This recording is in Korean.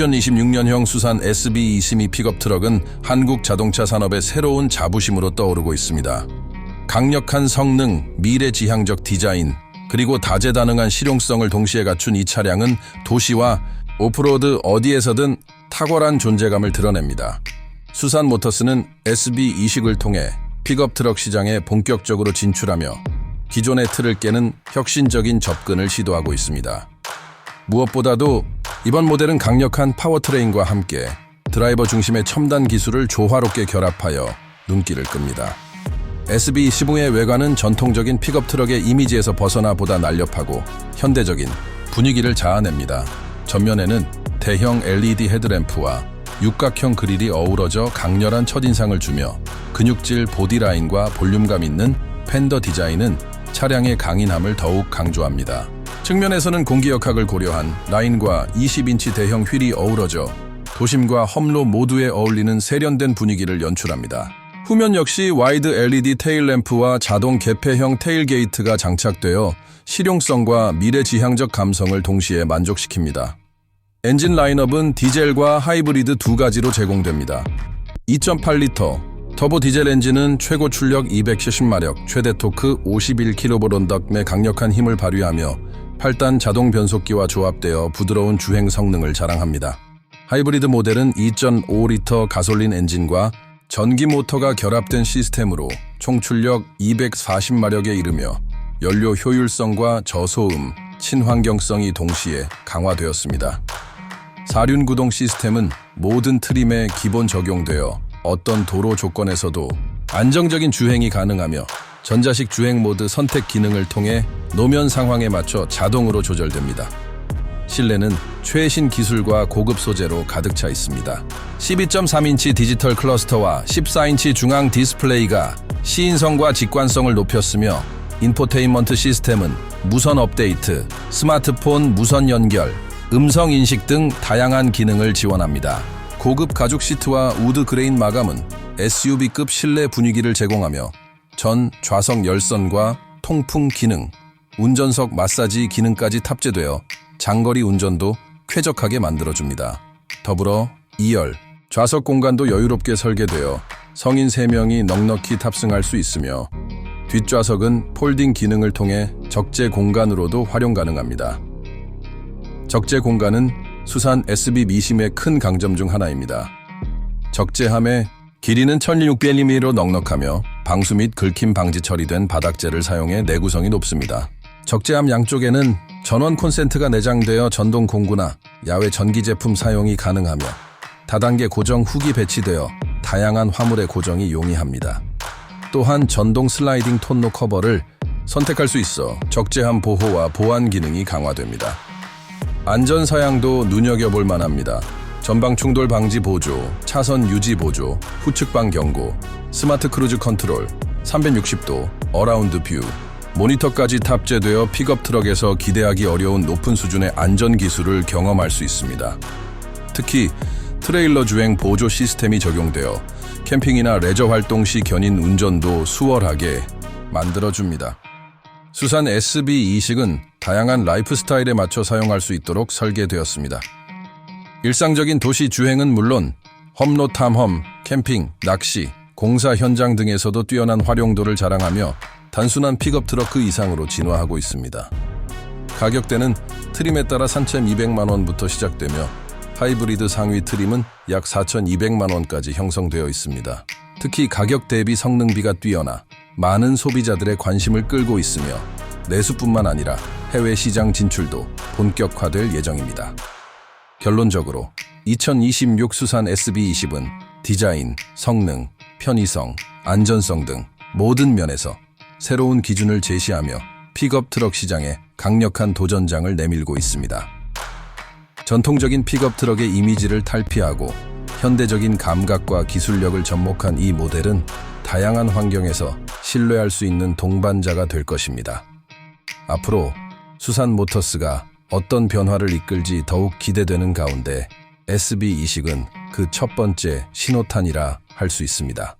2026년형 수산 SB22 픽업 트럭은 한국 자동차 산업의 새로운 자부심으로 떠오르고 있습니다. 강력한 성능, 미래지향적 디자인, 그리고 다재다능한 실용성을 동시에 갖춘 이 차량은 도시와 오프로드 어디에서든 탁월한 존재감을 드러냅니다. 수산 모터스는 SB 이식을 통해 픽업 트럭 시장에 본격적으로 진출하며 기존의 틀을 깨는 혁신적인 접근을 시도하고 있습니다. 무엇보다도 이번 모델은 강력한 파워트레인과 함께 드라이버 중심의 첨단 기술을 조화롭게 결합하여 눈길을 끕니다. SB25의 외관은 전통적인 픽업 트럭의 이미지에서 벗어나 보다 날렵하고 현대적인 분위기를 자아냅니다. 전면에는 대형 LED 헤드램프와 육각형 그릴이 어우러져 강렬한 첫인상을 주며 근육질 보디라인과 볼륨감 있는 팬더 디자인은 차량의 강인함을 더욱 강조합니다. 측면에서는 공기 역학을 고려한 라인과 20인치 대형 휠이 어우러져 도심과 험로 모두에 어울리는 세련된 분위기를 연출합니다. 후면 역시 와이드 LED 테일 램프와 자동 개폐형 테일 게이트가 장착되어 실용성과 미래지향적 감성을 동시에 만족시킵니다. 엔진 라인업은 디젤과 하이브리드 두 가지로 제공됩니다. 2.8리터 터보 디젤 엔진은 최고 출력 270마력, 최대 토크 51kg의 강력한 힘을 발휘하며 8단 자동 변속기와 조합되어 부드러운 주행 성능을 자랑합니다. 하이브리드 모델은 2.5리터 가솔린 엔진과 전기 모터가 결합된 시스템으로 총 출력 240마력에 이르며 연료 효율성과 저소음, 친환경성이 동시에 강화되었습니다. 사륜 구동 시스템은 모든 트림에 기본 적용되어 어떤 도로 조건에서도 안정적인 주행이 가능하며 전자식 주행 모드 선택 기능을 통해 노면 상황에 맞춰 자동으로 조절됩니다. 실내는 최신 기술과 고급 소재로 가득 차 있습니다. 12.3인치 디지털 클러스터와 14인치 중앙 디스플레이가 시인성과 직관성을 높였으며 인포테인먼트 시스템은 무선 업데이트, 스마트폰 무선 연결, 음성 인식 등 다양한 기능을 지원합니다. 고급 가죽 시트와 우드 그레인 마감은 SUV급 실내 분위기를 제공하며 전 좌석 열선과 통풍 기능, 운전석 마사지 기능까지 탑재되어 장거리 운전도 쾌적하게 만들어줍니다. 더불어 2열, 좌석 공간도 여유롭게 설계되어 성인 3명이 넉넉히 탑승할 수 있으며 뒷좌석은 폴딩 기능을 통해 적재 공간으로도 활용 가능합니다. 적재 공간은 수산 SB 미심의 큰 강점 중 하나입니다. 적재함에 길이는 1600mm로 넉넉하며 방수 및 긁힘 방지 처리된 바닥재를 사용해 내구성이 높습니다. 적재함 양쪽에는 전원 콘센트가 내장되어 전동 공구나 야외 전기 제품 사용이 가능하며 다단계 고정 훅이 배치되어 다양한 화물의 고정이 용이합니다. 또한 전동 슬라이딩 톤로 커버를 선택할 수 있어 적재함 보호와 보안 기능이 강화됩니다. 안전 사양도 눈여겨볼 만합니다. 전방 충돌 방지 보조, 차선 유지 보조, 후측방 경고, 스마트 크루즈 컨트롤, 360도, 어라운드 뷰, 모니터까지 탑재되어 픽업 트럭에서 기대하기 어려운 높은 수준의 안전 기술을 경험할 수 있습니다. 특히 트레일러 주행 보조 시스템이 적용되어 캠핑이나 레저 활동 시 견인 운전도 수월하게 만들어줍니다. 수산 SB 이식은 다양한 라이프 스타일에 맞춰 사용할 수 있도록 설계되었습니다. 일상적인 도시 주행은 물론 험로 탐험, 캠핑, 낚시, 공사 현장 등에서도 뛰어난 활용도를 자랑하며 단순한 픽업 트럭 그 이상으로 진화하고 있습니다. 가격대는 트림에 따라 3,200만 원부터 시작되며 하이브리드 상위 트림은 약 4,200만 원까지 형성되어 있습니다. 특히 가격 대비 성능비가 뛰어나 많은 소비자들의 관심을 끌고 있으며 내수뿐만 아니라 해외 시장 진출도 본격화될 예정입니다. 결론적으로 2026 수산 SB20은 디자인, 성능, 편의성, 안전성 등 모든 면에서 새로운 기준을 제시하며 픽업 트럭 시장에 강력한 도전장을 내밀고 있습니다. 전통적인 픽업 트럭의 이미지를 탈피하고 현대적인 감각과 기술력을 접목한 이 모델은 다양한 환경에서 신뢰할 수 있는 동반자가 될 것입니다. 앞으로 수산 모터스가 어떤 변화를 이끌지 더욱 기대되는 가운데 SB 이식은 그 첫 번째 신호탄이라 할 수 있습니다.